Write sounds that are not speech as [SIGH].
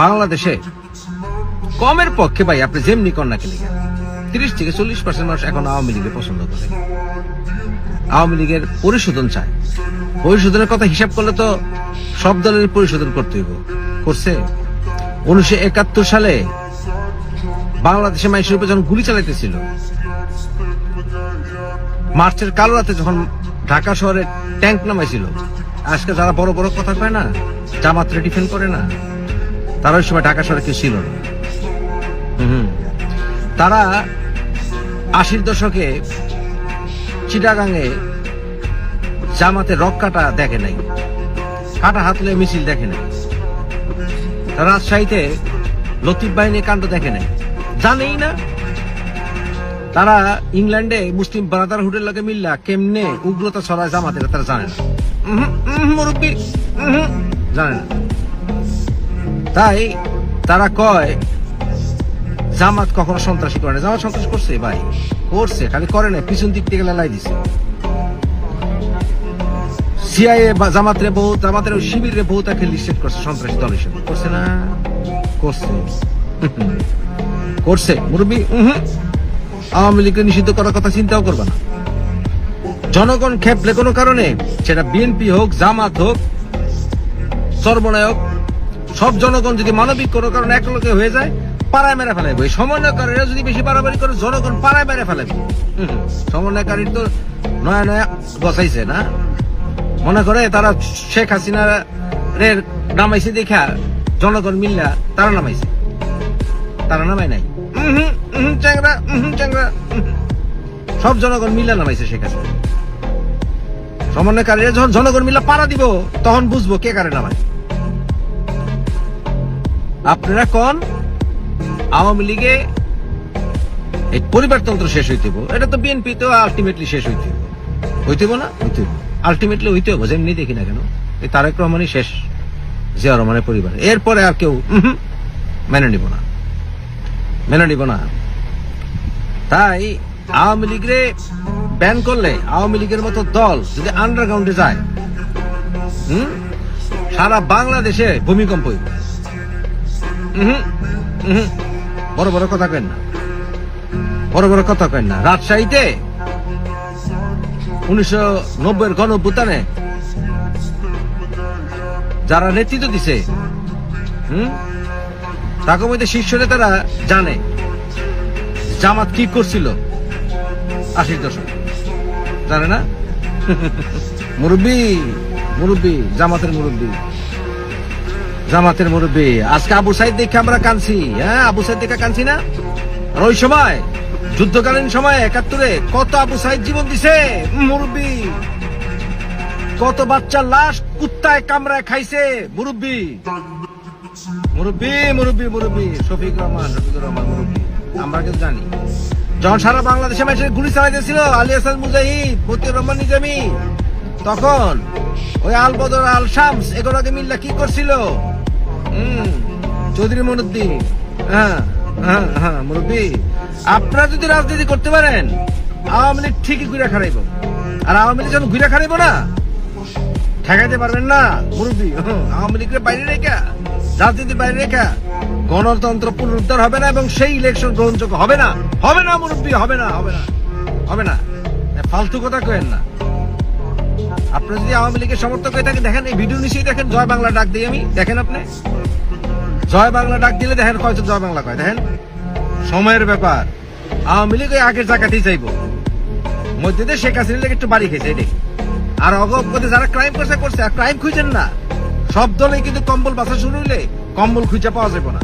বাংলাদেশে কমের পক্ষে ভাই, আপনি যেমনি কন্যা খেলে তিরিশ থেকে চল্লিশ পার্সেন্ট মানুষ এখন আওয়ামী লীগের পছন্দ করে। আওয়ামী লীগের পরিশোধন চায়। পরিশোধনের কথা হিসাব করলে তো সব দলের পরিশোধন করতে হইব। করছে। উনিশশো একাত্তর সালে বাংলাদেশে মানুষের উপর যখন গুলি চালাইতেছিল, মার্চের কালো রাতে যখন ঢাকা শহরে ট্যাঙ্ক নামাইছিল, আজকে যারা বড় বড় কথা কয় না, জামাতরে ডিফেন্ড করে না। তারা ওই সময় ঢাকা শহরে কেউ ছিল না। হুম। তারা আশির দশকে চিটাগাঙে জামাতে রক কাটা দেখে নাই কাটা হাতলে মিছিল দেখে নাই। তারা রাজশাহীতে লতিফ বাহিনী কাণ্ড দেখে নাই। জানেই না তারা ইংল্যান্ডে মুসলিম ব্রাদারহুডের লগে মিল্লা কেমনে উগ্রতা ছড়ায় জামাতের তারা জানে না। মুরব্বি জানে না। তাই তারা কয়, জামাত কখনো সন্ত্রাসী করে না। জামাত সন্ত্রাস করছে, ভাই। করছে, খালি করে না পিছন দিক থেকে লাই দিছে। সিআইএ বা জামাতের বহু জামাতের ওই শিবিরের বহু তাকে লিস্টেড করছে, সন্ত্রাসী দল হিসেবে। করছে না? করছে। করছে। মুরব্বী। আওয়ামী লীগকে নিষিদ্ধ করার কথা চিন্তাও করবে না। জনগণ খেপলে কোনো কারণে, সেটা বিএনপি হোক, জামাত হোক, সর্বনায়ক সব জনগণ যদি মানবিক কোনো কারণে এক লোকে হয়ে যায়, পাড়ায় মেরে ফেলাইব। এই সমন্বয়কারীরা যদি বেশি বাড়াবাড়ি করে, জনগণ পাড়ায় মেরে ফেলাইব। সমন্বয়কারীর তো নয়া নয়া বসাইছে না? মনে করে তারা শেখ হাসিনা রের নামাইছে দেখা, জনগণ মিল্লা তারা নামাইছে। তারা নামাই নাই। চ্যাংরা চ্যাংরা সব জনগণ মিল্লা নামাইছে শেখ হাসিনা। সমন্বয়কারীরা যখন জনগণ মিল্লা পাড়া দিব, তখন বুঝব কে কারে নামায়। আপনারা কোন? আওয়ামী লীগে এই পরিবারতন্ত্র শেষ হইতে। এটা তো বিএনপি তো আলটিমেটলি শেষ হইতে। হইতে না? হইতে আলটিমেটলি হইতে হব যেমনি দেখি না কেন। এই তারেক রহমানই শেষ জিয়া রহমানের পরিবার। এরপরে আর কেউ মেনে নিব না। মেনে নিব না। তাই আওয়ামী লীগরে ব্যান করলে আওয়ামী লীগের মতো দল যদি আন্ডারগ্রাউন্ডে যায়, হুম, সারা বাংলাদেশে ভূমিকম্প হইব। বড় বড় কথা কেন না। বড় বড় কথা কেন না। রাজশাহীতে উনিশশো নব্বই গণ অভ্যুত্থানে যারা নেতৃত্ব দিছে, হুম? তাকে মধ্যে শীর্ষ নেতারা জানে জামাত কি করছিল। আশির দশক। জানে না? [LAUGHS] মুরব্বী মুরব্বী, জামাতের মুরব্বী। জামাতের মুরব্বী, আজকে আবু সাইদ দেখে আমরা কানছি হ্যাঁ আবু সাইদ দেখে কানছি না? আর ওই সময়, যুদ্ধকালীন সময় একাত্তরে কত আবু সাইদ জীবন দিছে? মুরব্বী, কত বাচ্চার লাশ কুত্তায় কামড়ায় খাইছে? মুরব্বী মুরব্বী মুরব্বী মুরব্বী, শফিক রহমান রফিকুর রহমান, মুরব্বী, আমরা কিন্তু জানি। যখন সারা বাংলাদেশে মানুষের গুলি চালাইতেছিল, আলী হাসান মুজাহিদ, মতিউর রহমান নিজামী, তখন ওই আল বদর আল শামস এগুলোকে মিল্লা কি করছিল? চৌধুরী মনুদ্দিন হ্যাঁ হ্যাঁ হ্যাঁ মুরব্বী আপনারা যদি রাজনীতি করতে পারেন আওয়ামী লীগ ঠিকই ঘুরে খারাইব আর আওয়ামী লীগ যখন ঘুরে খারাইব না ঠেকাইতে পারবেন না মুরব্বী হুম, আওয়ামী লীগের বাইরে রেখা রাজনীতির বাইরে রেখা গণতন্ত্র পুনরুদ্ধার হবে না এবং সেই ইলেকশন গ্রহণযোগ্য হবে না। হবে না মুরব্বী হবে না হবে না হবে না। ফালতু কথা কেন না। আপনি যদি আওয়ামী লীগের সমর্থক হয়ে থাকেন, দেখেন এই ভিডিও নিশ্চয়ই দেখেন, জয় বাংলা ডাক দিই আমি। দেখেন আপনি? জয় বাংলা ডাক দিলে দেখেন কয়তো জয় বাংলা কয়, দেখেন? সময়ের ব্যাপার। আওয়ামী লীগ আগের জায়গাতেই চাইব। মধ্যে শেখ হাসিনা একটু বাড়ি খেয়েছে এটাই আর অগপথে যারা ক্রাইম করছে করছে, আর ক্রাইম খুঁজেন না। সব দলে কিন্তু কম্বল বাসা শুরু হইলে কম্বল খুঁজে পাওয়া যাবে না।